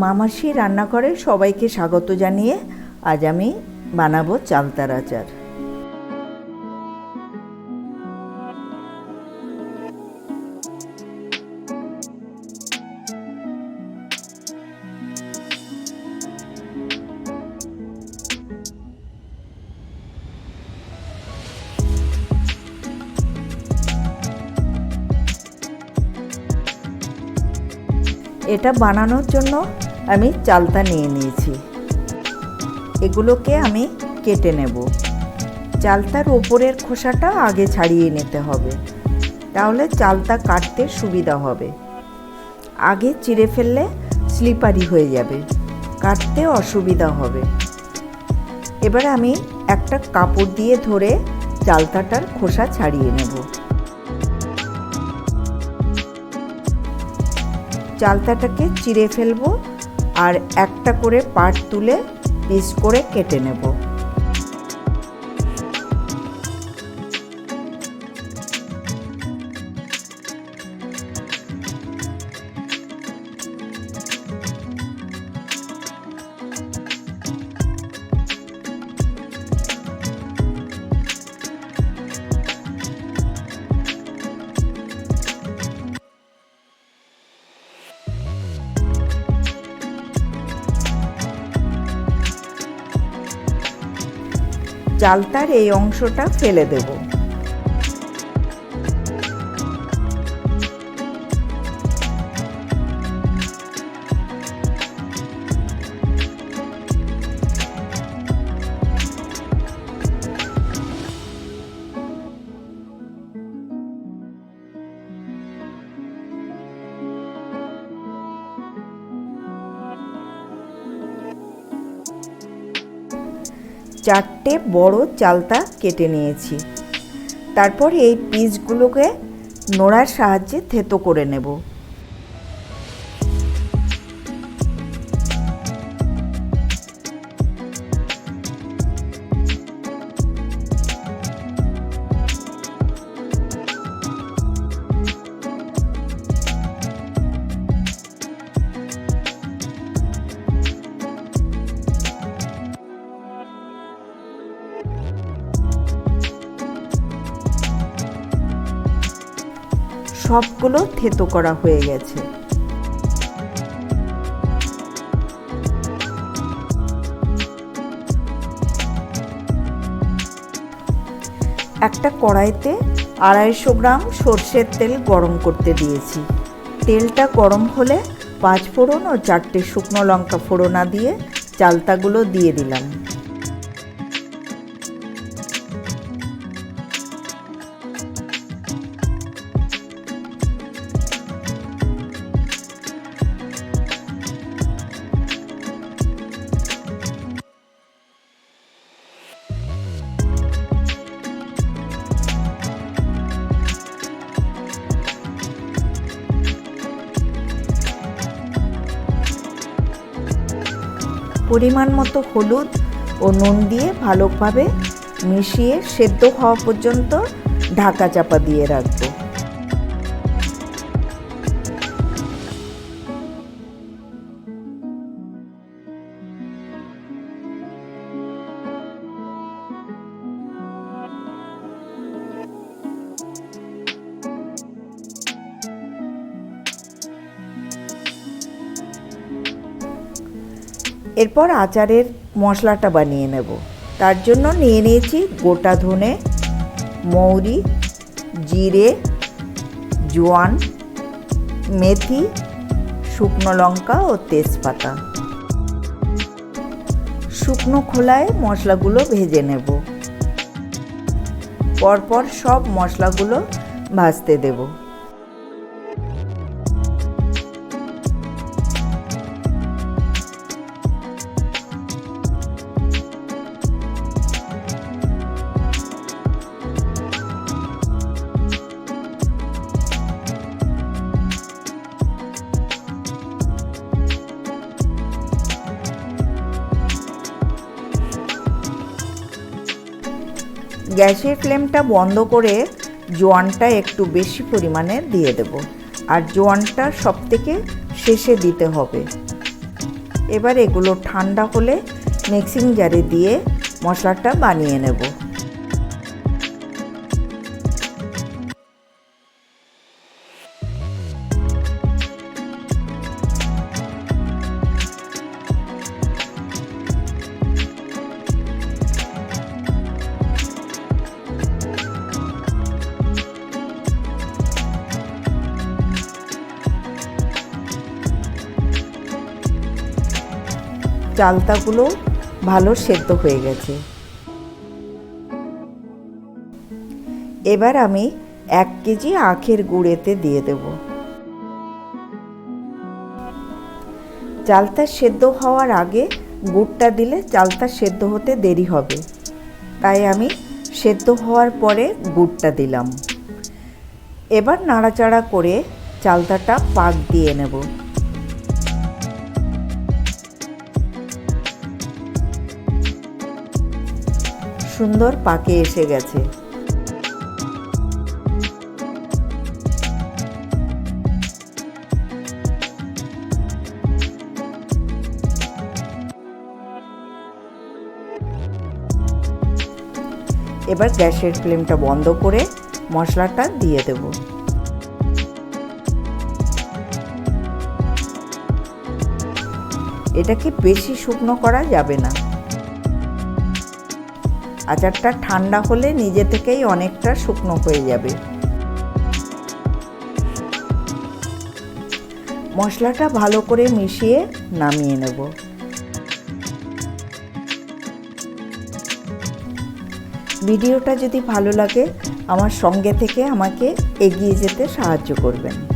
মামাসি রান্নাঘরে সবাইকে স্বাগত জানিয়ে আজ আমি বানাবো চালতার আচার। এটা বানানোর জন্য আমি চালতা নিয়ে নিয়েছি। এগুলোকে আমি কেটে নেব। চালতার ওপরের খোসাটা আগে ছাড়িয়ে নিতে হবে। তাহলে চালতা কাটতে সুবিধা হবে। আগে চিড়ে ফেললে স্লিপারি হয়ে যাবে। কাটতে অসুবিধা হবে। এবার আমি একটা কাপড় দিয়ে ধরে চালতাটার খোসা ছাড়িয়ে নেব। চালতাটাকে চিড়ে ফেলব। আর একটা করে পাট তুলে পিস করে কেটে নেব। চালতার এই অংশটা ফেলে দেব। চারটে বড় চালতা কেটে নিয়েছি। তারপর এই পিসগুলোকে নোড়ার সাহায্যে থেতো করে নেব। সবগুলো থেতো করা হয়ে গেছে। একটা কড়াইতে আড়াইশো গ্রাম সর্ষের তেল গরম করতে দিয়েছি। তেলটা গরম হলে পাঁচ ফোড়ন ও চারটে শুকনো লঙ্কা ফোড়না দিয়ে চালতাগুলো দিয়ে দিলাম। পরিমাণ মতো হলুদ ও নুন দিয়ে ভালোভাবে মিশিয়ে সেদ্ধ হওয়া পর্যন্ত ঢাকা চাপা দিয়ে রাখব। এরপর আচারের মশলাটা বানিয়ে নেব। তার জন্য নিয়ে নিয়েছি গোটা ধনে, মৌরি, জিরে, জোয়ান, মেথি, শুকনো লঙ্কা ও তেজপাতা। শুকনো খোলায় মশলাগুলো ভেজে নেব। পরপর সব মশলাগুলো ভাজতে দেবো। গ্যাসের ফ্লেমটা বন্ধ করে জোয়ানটা একটু বেশি পরিমাণে দিয়ে দেব। আর জোয়ানটা সব থেকে শেষে দিতে হবে। এবার এগুলো ঠান্ডা হলে মিক্সিং জারে দিয়ে মশলাটা বানিয়ে নেব। চালতাগুলো ভালো সেদ্ধ হয়ে গেছে। এবার আমি এক কেজি আখের গুঁড়েতে দিয়ে দেব। চালতা সেদ্ধ হওয়ার আগে গুড়টা দিলে চালতা সেদ্ধ হতে দেরি হবে। তাই আমি সেদ্ধ হওয়ার পরে গুড়টা দিলাম। এবার নাড়াচাড়া করে চালতাটা পাক দিয়ে নেব। সুন্দর পাকে এসে গেছে। এবার গ্যাসের ফ্লেমটা বন্ধ করে মশলাটা দিয়ে দেব। এটাকে বেশি শুকনো করা যাবে না। আচারটা ঠান্ডা হলে নিজে থেকেই অনেকটা শুকনো হয়ে যাবে। মশলাটা ভালো করে মিশিয়ে নামিয়ে নেব। ভিডিওটা যদি ভালো লাগে, আমার সঙ্গে থেকে আমাকে এগিয়ে যেতে সাহায্য করবেন।